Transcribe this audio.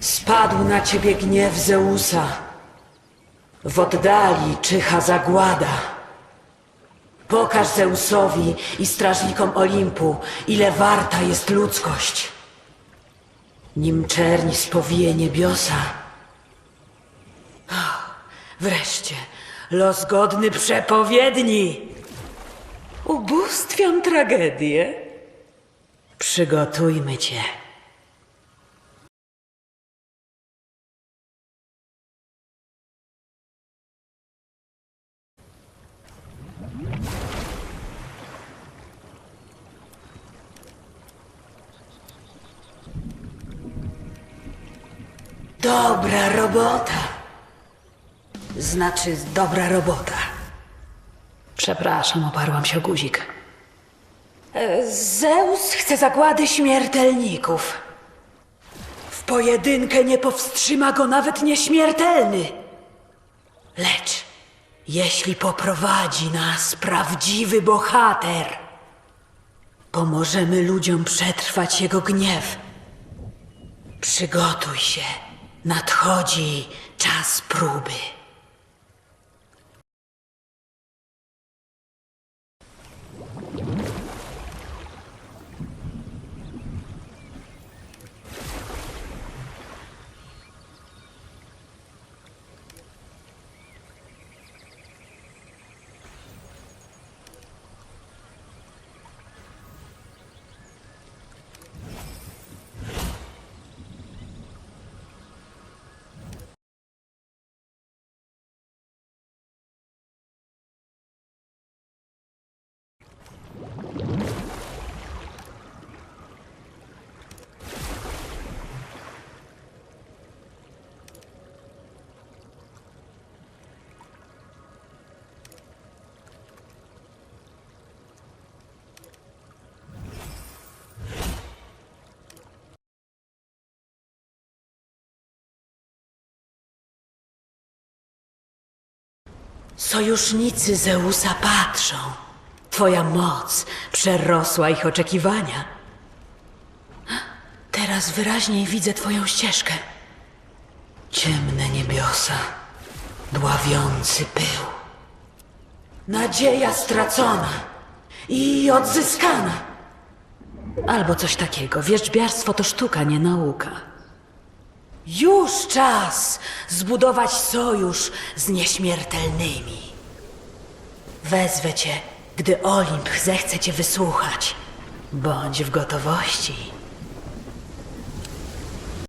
Spadł na ciebie gniew Zeusa. W oddali czyha zagłada. Pokaż Zeusowi i strażnikom Olimpu, ile warta jest ludzkość. Nim czerń spowije niebiosa. Wreszcie, los godny przepowiedni. Ubóstwiam tragedię. Przygotujmy cię. Dobra robota. Znaczy, dobra robota. Przepraszam, oparłam się o guzik. E, Zeus chce zagłady śmiertelników. W pojedynkę nie powstrzyma go nawet nieśmiertelny. Lecz jeśli poprowadzi nas prawdziwy bohater, pomożemy ludziom przetrwać jego gniew. Przygotuj się. Nadchodzi czas próby. Sojusznicy Zeusa patrzą. Twoja moc przerosła ich oczekiwania. Teraz wyraźniej widzę Twoją ścieżkę. Ciemne niebiosa, dławiący pył. Nadzieja stracona i odzyskana. Albo coś takiego. Wierzbiarstwo to sztuka, nie nauka. Już czas zbudować sojusz z nieśmiertelnymi. Wezwę cię, gdy Olimp zechce cię wysłuchać. Bądź w gotowości.